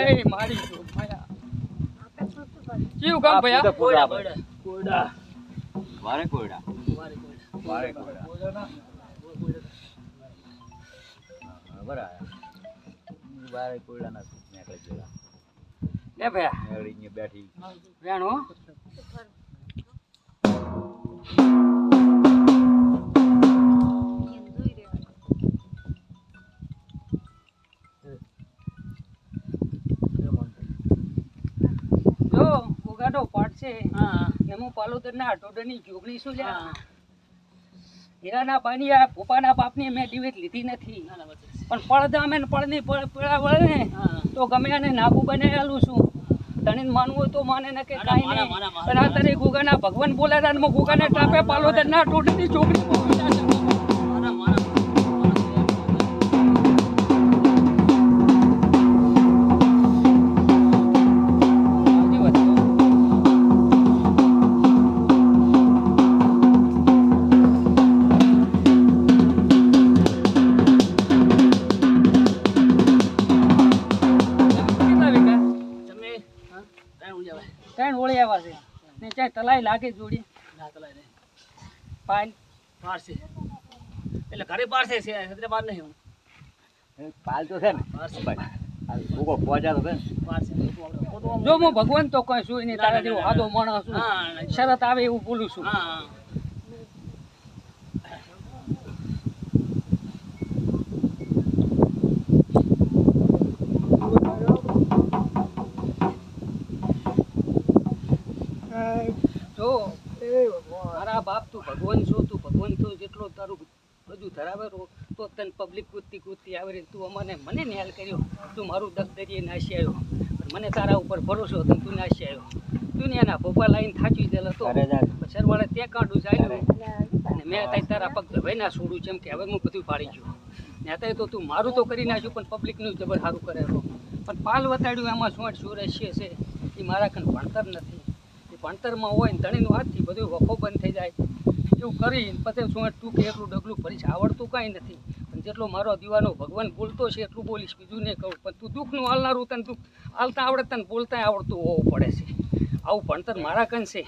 એ મારી જો માયા. કેવું કામ ભયા? આપણે. કોયડા? વારે કોયડા. વારે કોયડા. બરાબર. વારે કોયડાના નેકળે જોડા. લે ભયા. નેકળી બેઠી. વેણ. એમાં પાલોદર ના અટોડરની જોગણી શું લે હીરાના પાણી આ પોપાના બાપની મેં ડિવેટ લીધી નથી. પણ પડદા અમે પડની વળે ને તો ગમે એને નાગુ બનાવેલું છું. તને માનવું તો માને ને કે કાઈ નહીં. પણ આ તારે ગુગાના ભગવાન બોલાતા ને ગુગાને ટાપે પાલોદર ના ટોડની જોગણી ત્રણ ઓળી આવ્યા છે. ને ચાય તલાઈ લાગે જોડી. પાલ એટલે ઘરે પારસે છે એટલે બાર નહીં હું. પાલ તો છે ને. ભાઈ આ તો છે ને. પારસે જો હું ભગવાન તો કઈ છું તારા જેવો હાદો માણસ છું. શરત આવે એવું બોલું છું હા જો મારા બાપ તું ભગવાન છો તું ભગવાન છો જેટલો તારું બધું ધરાવે તો તને પબ્લિક કૂદતી કૂદતી આવે તું અમને મને નિહાલ કર્યો. તું મારું દસ દરિયે નાસી આવ્યો. મને તારા ઉપર ભરોસો હતો તું નાસી આવ્યો. તું ને એના ભોપા લાઈન થાચી દેલો તો સરવાળે તે કાંડું જાય અને મેં અત્યારે તારા પગ ભાઈ ના છોડું જેમ કે હવે હું બધું પાડી ગયું. ને અત્યારે તો તું મારું તો કરી નાખ્યું પણ પબ્લિકનું જબર સારું કરે પણ પાલ વતાડ્યું એમાં શું શું રહેશે છે? એ મારા કન ભણતર નથી. એ ભણતરમાં હોય ને ધણીનું હાથથી બધું વખો બંધ થઈ જાય. એવું કરીને પછી શું ટૂંકે એટલું ડગલું ભરીશ આવડતું કાંઈ નથી. પણ જેટલો મારો દીવાનો ભગવાન બોલતો છે એટલું બોલીશ. બીજું નહીં કહું. પણ તું દુઃખનું હાલનારું તને દુઃખ હાલતા આવડે તને બોલતા આવડતું હોવું પડે છે. આવું ભણતર મારા કંઈ છે.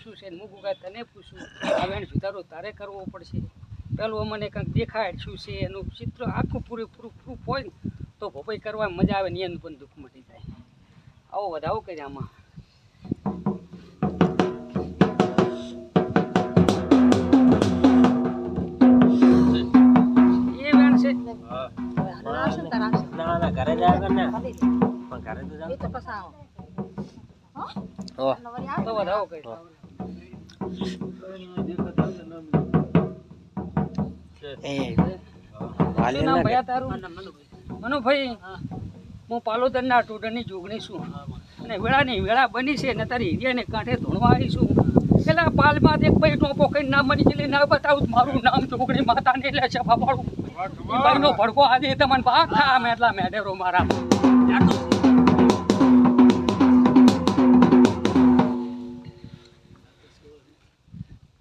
પૂછ્યું છે હું ગુગા તને પૂછ્યું આ વેણ સુધારો તારે કરવો પડશે. પેલું મને કંઈક દેખાડ શું છે એનું ચિત્ર આખું પૂરેપૂરું પ્રૂફ હોય ને તો ભોપાઈ કરવા મજા આવે ને એનું પણ દુઃખ મટી જાય. આવો વધાવો કરી આમાં? એ વેણ છે? ના ના ઘરે જાય ને. પણ ઘરે તો જાવ તો વધાવો કરી મનુભાઈ. હું પાલોદરના ટોટરની જોગણી છું. અને વેળાની વેળા બની છે ને તારી હિરિયાને કાંઠે ધોણવા આવી છું. પેલા પાલમાં એક ભાઈ ટોપો કઈ ના મરી ગયેલી ના બતાવું મારું નામ જોગણી માતાને લે છે બાપાડું ઈ ભાઈનો ભડકો આજે તમને ભાગ ખા મેટલા મેડેરો મારા.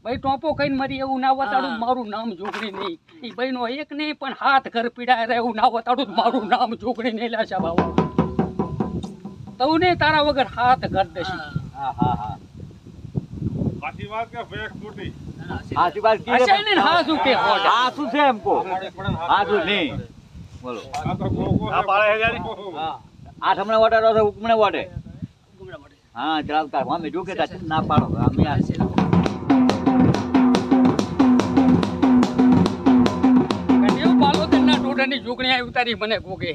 ભાઈ ટોપો કઈ મરી એવું ના વતાડું મારું નામ જોગણી નહીં. એ ભાઈનો એક નહીં પણ હાથ ઘર પીડા રહે એવું ના વતાડું મારું નામ જોગણી નહીં લાશા બાબા તવું તારા વગર હાથ ઘર દશી. હા હા હા સાચી વાત કે ફેક ખોટી સાચી વાત કે અચ્છા ને હા શું કે હોટ હા શું છે એમ કો હા શું નહીં. બોલો. આ તો ગોગો હા, પાડે હે. જારી. આ તમને વટે. રહો ઉકમણે વટે. હા ચલાવતા અમે જો કે તા ના પાડો. અમે આ ટોડાની ઉતારી મને ગોગે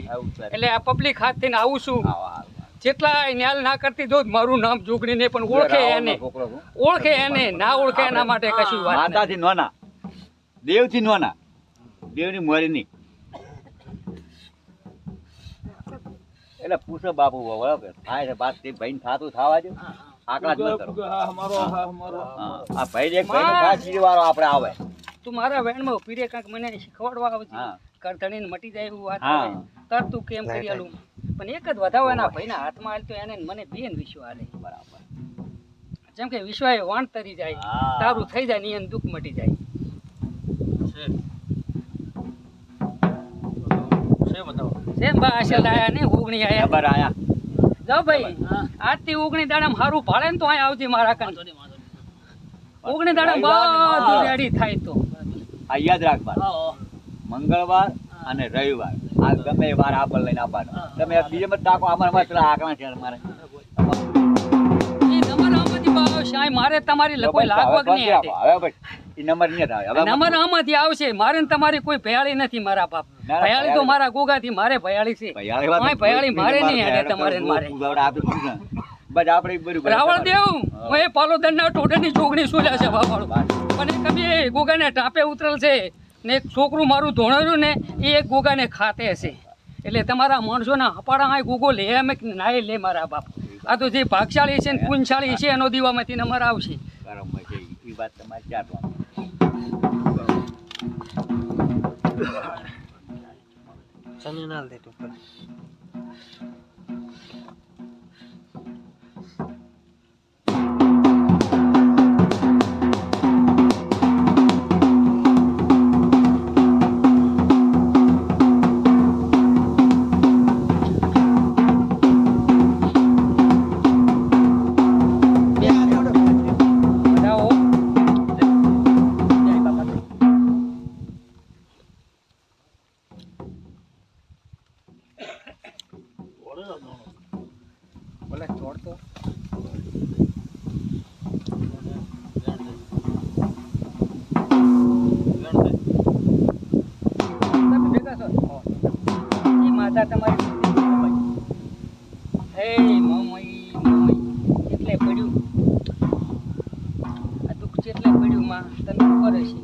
એટલે આ પબ્લિક હાથ થઈને આવું છું. જેટલા ન્યાલ ના કરતી જો મારું નામ જોગણી ને પણ ઓળખે એને. ઓળખે એને ના. ઓળખે એના માટે કશું વાત. માતાથી નોના. દેવથી નોના. દેવની મોરી નહીં એટલે પૂછો બાપુ બરાબર. થાય છે બાત તે ભાઈને થાતું થવા દો આકડા જ ન કરો. હા અમારો હા અમારો હા, આ ભાઈ એક ભાઈ વાળો આપણે આવે. તું મારા વેણમાં ઊભી રે કાંઈક મને શીખવાડવા આવતી હા. કરધણીને મટી જાય એવું વાત. તર તું કેમ કરી આલું પણ એક જ વધાવો એના ભાઈના હાથમાં હાલ તો એને મને બેન વિશ્વ હાલે. બરાબર. જેમ કે વિશ્વ એ વાણ તરી જાય. તારું થઈ જાય ને એને દુઃખ મટી જાય. જેમ બા આશા લાયા ને ઉગણી આયા. આયા. જાઓ ભાઈ. આજથી ઉગણી દાડા હારું ભાળે ને તો અહીં આવજે મારા કાન. ઉગણી દાડા બધું રેડી થાય તો. આ યાદ રાખવાનું મંગળવાર અને રવિવાર આ ગમે એ વાર આપણ લઈને આપવાનો તમે બીજે મત નાખો અમારે મત આગળ છે અમારે મારે તમારી કોઈ નહીં હવે નંબર આમાંથી આવશે મારે ને તમારી કોઈ ભયાળી નથી મારા બાપ ભયાળી તો મારા ગોગા થી મારે ભયાળી છે ભૈયાળી મારે નહીં તમારે મારે. બસ આપણે બરોબર રાવણ દેવ એ પાલોદરના ટોટરની ચોકડી શું છે બાપાળું પણ એ કભી ગોગાને ટાપે ઉતરેલ છે ને એક છોકરું મારું ધોણેલું ને એ એક ગોગાને ખાતે છે એટલે તમારા માણસોના હપાડા આ ગોગો લે એમ કે નાય લે મારા બાપ. આ તો જે ભાગશાળી છે ને પુંજશાળી છે એનો દીવામાંથી નંબર આવશે. બરાબર છે. એ વાત તમારી ચાર બધાઓ બોલે છોડ તો. છો? માતા તમારી હે મમઈ મમઈ. એટલે પડ્યું? આ દુઃખ જેટલે પડ્યું માં તને ખબર હશે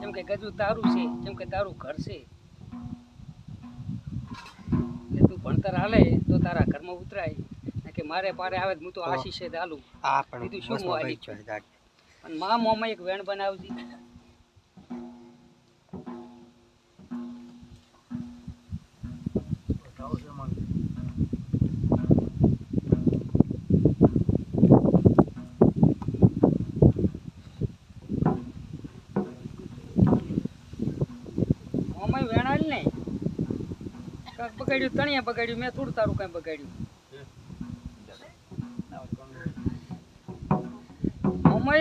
જેમ કે ગજુ તારું છે જેમ કે તારું ઘર છે. ભણતર હાલે તો તારા ઘરમાં ઉતરાય. કે મારે પારે આવે હું તો આશીષે હાલું. બીજું શું હું અને મા મોમાં એક વેણ બનાવજી બગાડ્યું, તણિયા બગાડ્યું, મેં થોડું તારું કઈ બગાડ્યું. અમય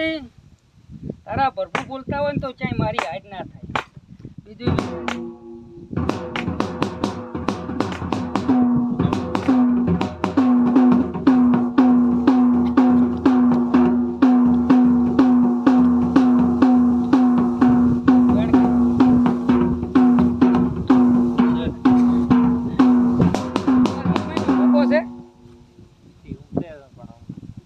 તારા ભરપૂર બોલતા હોય ને તો ક્યાંય મારી હાડ ના થાય. બીજું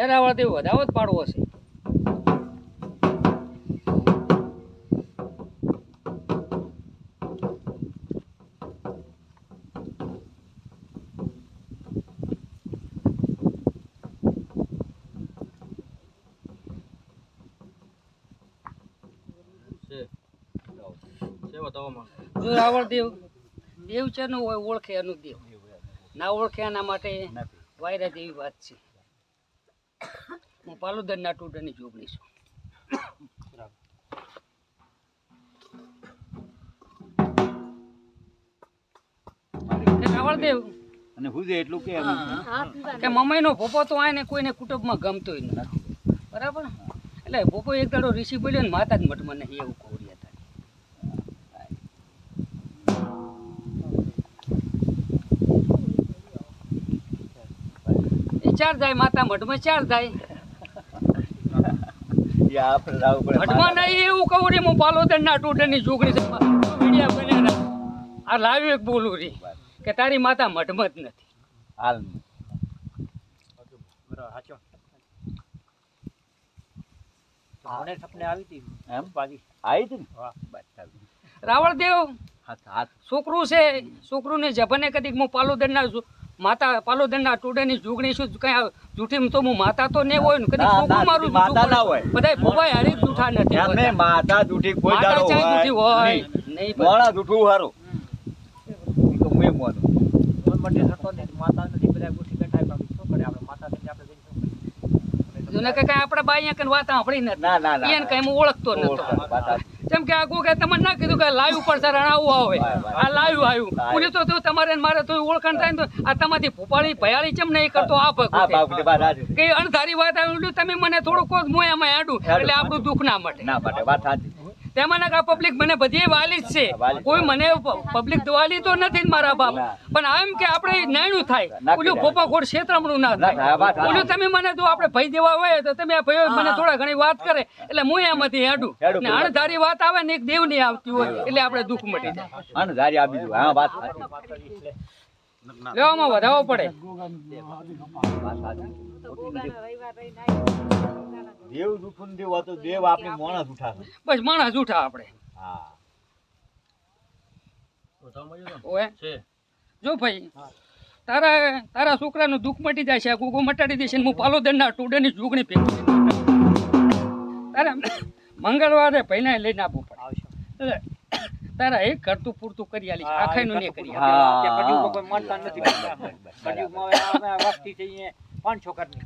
લે રાવળ દેવ વધાવો જ પાડવો છે. જો રાવળ દેવ દેવ છે નું હોય ઓળખે એનું દેવ ના ઓળખે એના માટે વાયરા જેવી વાત છે. પાલોદરના ટોટરની જોગણી છું. દેવ અને હું જે એટલું કે કે મમ્મીનો ભોપો તો આને કોઈને કુટુંબમાં ગમતો નથી. બરાબર? એટલે ભોપો એક દાડો ને માતા જ મઠમાં નહીં એવું કોરિયા હતા ચાર જાય માતા મઠમાં ચાર જાય. એ દેવ લાવવું નહીં એવું કહું રે હું પાલોદર ના છોકરી છે. વિડીયા બન્યા આ લાવ્યો એક બોલું રી કે તારી માતા મઢમાં જ નથી. હાલ સાચો મને સપને આવી હતી એમ? બાજી આવી હતી ને? રાવળદેવ હાથ હાથ. છોકરું છે છોકરું ને જભને કદીક હું પાલોદરના છું. માતા પાલોદરના ટોડાની જુગણી શું કઈ જૂઠી તો હું માતા તો ને હોય ને કદી ના, મારું માતા ના હોય. બધા ભોવાય હરી જૂઠા નથી અમે માતા જૂઠી કોઈ દાડો ચાહે જૂઠી હોય હોય. મોણા જૂઠું હારું તો મેં મોનું. મન માટે હતો ને માતા નથી બધા ગુઠી બેઠા આપણે શું કરે આપણે? માતા નથી આપણે જઈને શું કરીએ? જોને કે કઈ આપણે બાઈ કઈ વાત સાંભળી નથી. ના ના ના એને કઈ હું ઓળખતો નતો. જેમ કે આગો કે તમને ના કીધું કે લાઈવ ઉપર સર આવું. આવે. આ લાઈવ આવ્યું. હું તો તો તમારે મારે તો ઓળખાણ થાય તો આ તમારી ભોપાળી ભયાળી કેમ નહીં કરતો? આ સાચી. કે અણધારી વાત આવી તમે મને થોડું કહો હું એમાં આડું. એટલે આપણું દુઃખ ના મટે. ના મટે વાત સાચી. તેમાં આ પબ્લિક મને બધી વાલી જ છે. કોઈ મને પબ્લિક વાલી તો નથી ને મારા બાપ. પણ આમ કે આપણે નાયણું થાય. ઓલું કહેવાય. ક્ષેત્રમણું ના થાય. ઓલું તમે મને જો આપણે ભાઈ દેવા હોય તો તમે આ મને થોડા ઘણી વાત કરે. એટલે હું એમાંથી હેડું. હેડું. ને અણધારી વાત આવે ને એક દેવ નહીં આવતી હોય એટલે આપણે દુઃખ મટી જાય. અણધારી ધારી આપી દીધું હા વાત લેવામાં વધારવો પડે. દેવ જૂઠું દેવ હતો દેવ આપણે માણસ જૂઠા બસ માણસ ઉઠા આપણે. હા. ઓએ જો ભાઈ તારા તારા છોકરાનું દુઃખ મટી જાય છે ગુગો મટાડી દેશે ને હું પાલોદરના ટોડાની જુગણી ફેંકી તારા મંગળવારે ભાઈને લઈને આપવું પડે. તારા એક કરતું પૂરતું કરી આલી આખાઈનું ને કરી આલી. કોઈ માનતા નથી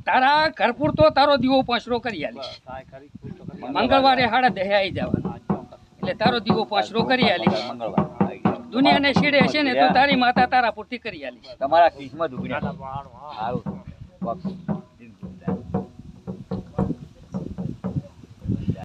તારા ઘર પૂરતો તારો દીવો પાછરો કરી આલી. મંગળવારે હાડા દહે આવી જવાનું એટલે તારો દીવો પાછરો કરી આલી. દુનિયાને છેડે છે ને તો તારી માતા તારા પૂરતી કરી આલી તમારા કિસ્મત વાહ. સારું